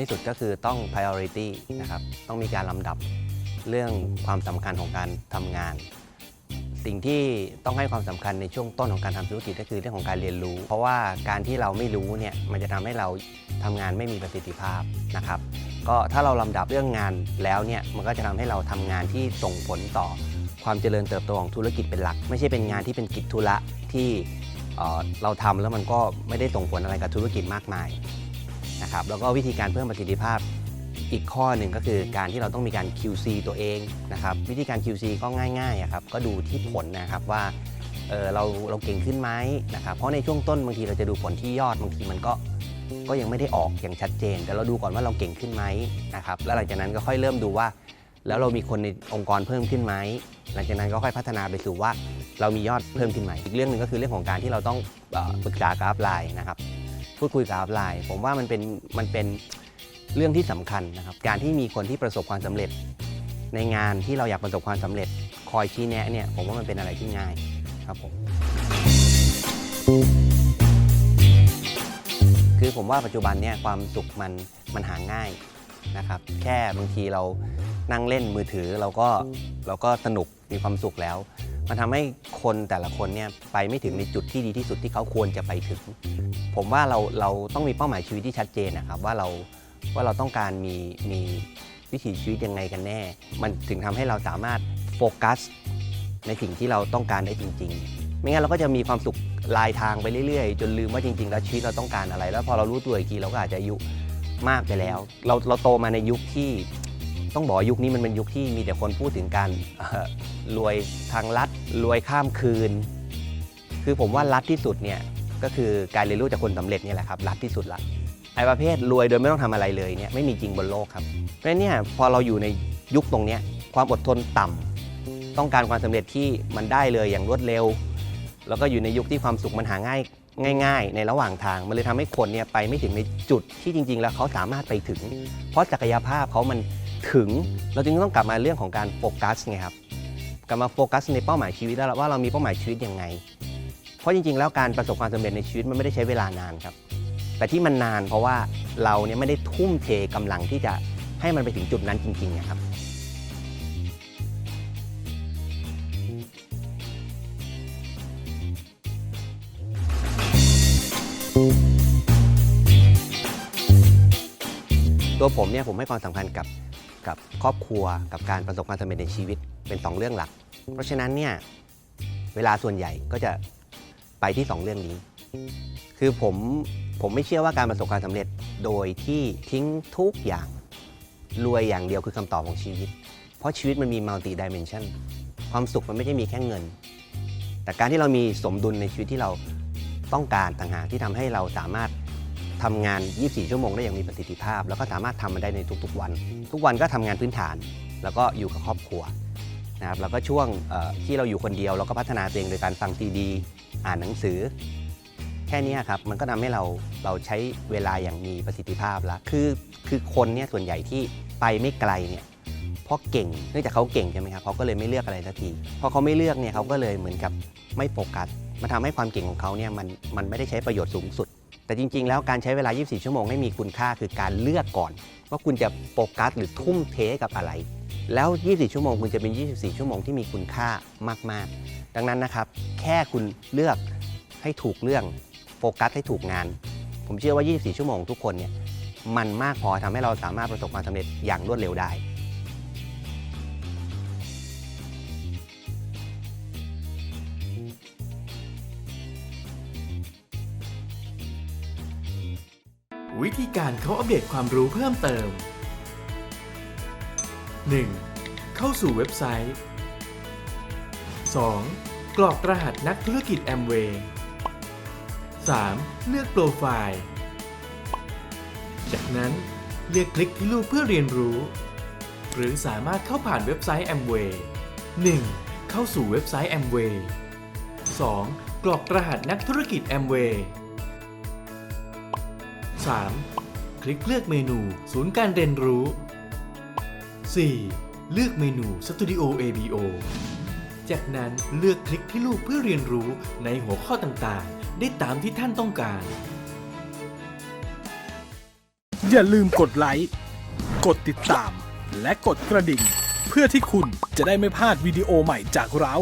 ที่สุดก็คือต้อง priority นะครับ ต้องมีการลำดับเรื่องความสำคัญของการทำงาน สิ่งที่ต้องให้ความสำคัญในช่วงต้นของการทำธุรกิจก็คือเรื่องของการเรียนรู้ เพราะว่าการที่เราไม่รู้เนี่ยมันจะทำให้เราทำงานไม่มีประสิทธิภาพนะครับ ก็ถ้าเราลำดับเรื่องงานแล้วเนี่ยมันก็จะทำให้เราทำงานที่ส่งผลต่อความเจริญเติบโตของธุรกิจเป็นหลัก ไม่ใช่เป็นงานที่เป็นกิจธุระที่เอ่อเราทำแล้วมันก็ไม่ได้ส่งผลอะไรกับธุรกิจมากมาย นะครับแล้วก็วิธีการเพิ่มประสิทธิภาพอีกข้อหนึ่งก็คือการที่เราต้องมีการ QC ตัวเองนะครับวิธีการ QC ก็ง่ายๆครับก็ดูที่ผลนะครับว่าเเราเราเก่งขึ้นไหมนะครับเพราะในช่วงต้นบางทีเราจะดูผลที่ยอดบางทีมันก็ก็ยังไม่ได้ออกอย่างชัดเจน แต่เราดูก่อนว่าเราเก่งขึ้นไหมนะครับแล้วหลังจากนั้นก็ค่อยเริ่มดูว่า แล้วเรามีคนในองค์กรเพิ่มขึ้นไหมหลังจากนั้นก็ค่อยพัฒนาไปสู่ว่าเรามียอดเพิ่มขึ้นไหมอีกเรื่องหนึ่งก็คือเรื่องของการที่เราต้องปรึกษากับอัพไลน์นะครับ พูดคุยกับอัพไลน์ผมว่ามันเป็นมันเป็นเรื่องที่สำคัญนะครับ การที่มีคนที่ประสบความสำเร็จ ในงานที่เราอยากประสบความสำเร็จ คอยชี้แนะเนี่ยผมว่ามันเป็นอะไรที่ง่ายครับผมคือผมว่าปัจจุบันเนี่ยความสุขมันมันหาง่ายนะครับ แค่บางทีเรานั่งเล่นมือถือเราก็เราก็สนุกมีความสุขแล้ว มันทำให้คนแต่ละคนเนี่ยไปไม่ถึงในจุดที่ดีที่สุดที่เขาควรจะไปถึง ผมว่าเราเราต้องมีเป้าหมายชีวิตที่ชัดเจนนะครับว่าเราว่าเราต้องการมีมีวิถีชีวิตยังไงกันแน่ มันถึงทำให้เราสามารถโฟกัส ในสิ่งที่เราต้องการได้จริง ๆ ไม่งั้นเราก็จะมีความสุขลายทางไปเรื่อยๆ จนลืมว่าจริง ๆ แล้วชีวิตเราต้องการอะไร แล้วพอเรารู้ตัวอีกทีเราก็อาจจะอายุมากไปแล้ว เราเราโตมาในยุคที่ต้องบอกยุคนี้มันเป็นยุคที่มีแต่คนพูดถึงการรวยทางลัด รวยข้ามคืน คือผมว่าลัดที่สุดเนี่ยก็คือการเรียนรู้จากคนสำเร็จเนี่ยแหละครับลัดที่สุดละไอ้ประเภทรวยโดยไม่ต้องทำอะไรเลยเนี่ยไม่มีจริงบนโลกครับเพราะนี่พอเราอยู่ในยุคตรงนี้ความอดทนต่ำต้องการความสำเร็จที่มันได้เลยอย่างรวดเร็ว แล้วก็อยู่ในยุคที่ความสุขมันหาง่ายง่าย ๆ ในระหว่างทาง มันเลยทำให้คนเนี่ยไปไม่ถึงในจุดที่จริง ๆ แล้วเขาสามารถไปถึง เพราะศักยภาพเขามันถึง เราจึงต้องกลับมาเรื่องของการโฟกัสไงครับ กลับมาโฟกัสในเป้าหมายชีวิตแล้วว่าเรามีเป้าหมายชีวิตยังไง เพราะจริงๆ แล้วการประสบความสำเร็จในชีวิตมันไม่ได้ใช้เวลานานครับ แต่ที่มันนานเพราะว่าเราเนี่ยไม่ได้ทุ่มเทกำลังที่จะให้มันไปถึงจุดนั้นจริงๆนะครับตัวผมเนี่ยผมให้ความสำคัญกับ กับครอบครัวกับการประสบความสำเร็จในชีวิตเป็นสองเรื่องหลัก เพราะฉะนั้นเนี่ยเวลาส่วนใหญ่ก็จะไปที่สองเรื่องนี้ คือผมผมไม่เชื่อว่าการประสบความสำเร็จโดยที่ทิ้งทุกอย่างรวยอย่างเดียวคือคำตอบของชีวิต เพราะชีวิตมันมีมัลติดิเมนชันความสุขมันไม่ได้มีแค่เงิน แต่การที่เรามีสมดุลในชีวิตที่เราต้องการต่างหากที่ทำให้เราสามารถ ทำงาน 24 ชั่วโมงได้อย่างมีประสิทธิภาพ แล้วก็สามารถทำมันได้ในทุกๆวัน ทุกวันก็ทำงานพื้นฐาน แล้วก็อยู่กับครอบครัวนะครับแล้วก็ช่วงที่เราอยู่คนเดียว เราก็พัฒนาตัวเองโดยการฟังซีดี อ่านหนังสือ แค่นี้ครับมันก็ทำให้เราเราใช้เวลาอย่างมีประสิทธิภาพล้วคือคือคนเนี่ยส่วนใหญ่ที่ไปไม่ไกลเนี่ยเพราะเก่งเนื่องจากเขาเก่งใช่ไหมครับเขาก็เลยไม่เลือกอะไรสักทีพอเขาไม่เลือกเนี่ยเขาก็เลยเหมือนกับไม่โฟกัสมันทำให้ความเก่งของเขาเนี่ยมันมันไม่ได้ใช้ประโยชน์สูงสุด แต่จริง ๆ แล้วการใช้เวลา 24 ชั่วโมงให้มีคุณค่าคือการเลือกก่อน ว่าคุณจะโฟกัสหรือทุ่มเทกับอะไร แล้ว 24 ชั่วโมงคุณจะเป็น 24 ชั่วโมงที่มีคุณค่ามาก ๆ ดังนั้นนะครับ แค่คุณเลือกให้ถูกเรื่องโฟกัสให้ถูกงาน ผมเชื่อว่า 24 ชั่วโมงทุกคนเนี่ยมันมากพอทำให้เราสามารถประสบความสำเร็จอย่างรวดเร็วได้ วิธีการเขาอัปเดตความรู้เพิ่มเติม 1. เข้าสู่เว็บไซต์ 2. กรอกรหัสนักธุรกิจแอมเวย์ 3. เลือกโปรไฟล์ จากนั้นเลือกคลิกที่รูปเพื่อเรียนรู้ หรือสามารถเข้าผ่านเว็บไซต์ Amway 1. เข้าสู่เว็บไซต์ Amway 2. กรอกรหัสนักธุรกิจ Amway 3. คลิกเลือกเมนูศูนย์การเรียนรู้ 4. เลือกเมนู Studio ABO จากนั้นเลือกคลิกที่รูปเพื่อเรียนรู้ในหัวข้อต่างๆ ได้ตามที่ท่านต้องการ อย่าลืมกดไลค์ กดติดตาม และกดกระดิ่ง เพื่อที่คุณจะได้ไม่พลาดวิดีโอใหม่จากเรา